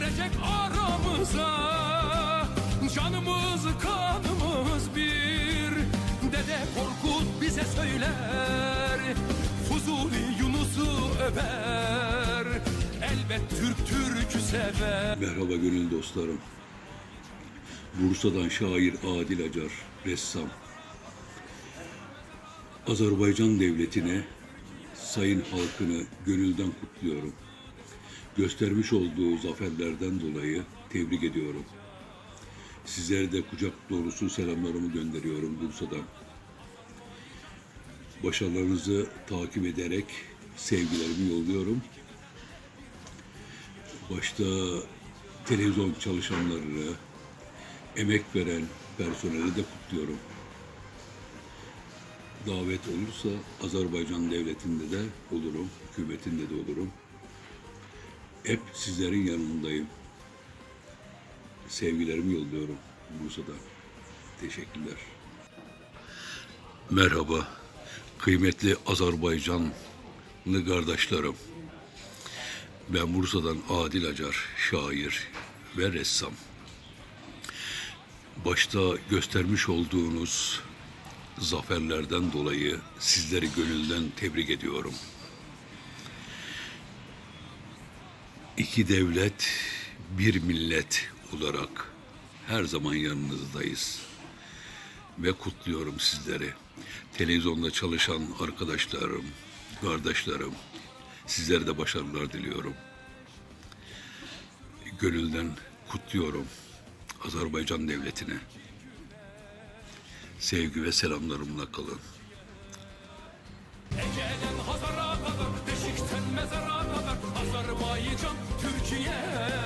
girecek aramıza. Canımız kanımız bir. Dede Korkut bize söyler Fuzuli Yunus'u över. Elbet Türk Türk'ü sever. Merhaba gönül dostlarım. Bursa'dan şair Adil Acar, ressam. Azerbaycan devletine, sayın halkını gönülden kutluyorum.'' Göstermiş olduğu zaferlerden dolayı tebrik ediyorum. Sizlere de kucak dolusu selamlarımı gönderiyorum Bursa'dan. Başarılarınızı takip ederek sevgilerimi yolluyorum başta televizyon çalışanlarını, emek veren personeli de kutluyorum. Davet olursa Azerbaycan devletinde de olurum, hükümetinde de olurum. Hep sizlerin yanındayım. Sevgilerimi yolluyorum Bursa'dan. Teşekkürler. Merhaba, kıymetli Azerbaycanlı kardeşlerim. Ben Bursa'dan Adil Acar, şair ve ressam. Başta göstermiş olduğunuz zaferlerden dolayı sizleri gönülden tebrik ediyorum. İki devlet, bir millet olarak her zaman yanınızdayız ve kutluyorum sizleri. Televizyonda çalışan arkadaşlarım, kardeşlerim, sizlere de başarılar diliyorum. Gönülden kutluyorum Azerbaycan devletine. Sevgi ve selamlarımla kalın. Ege'den Hazar'a kadar Beşik'ten mezara kadar Azerbaycan Türkiye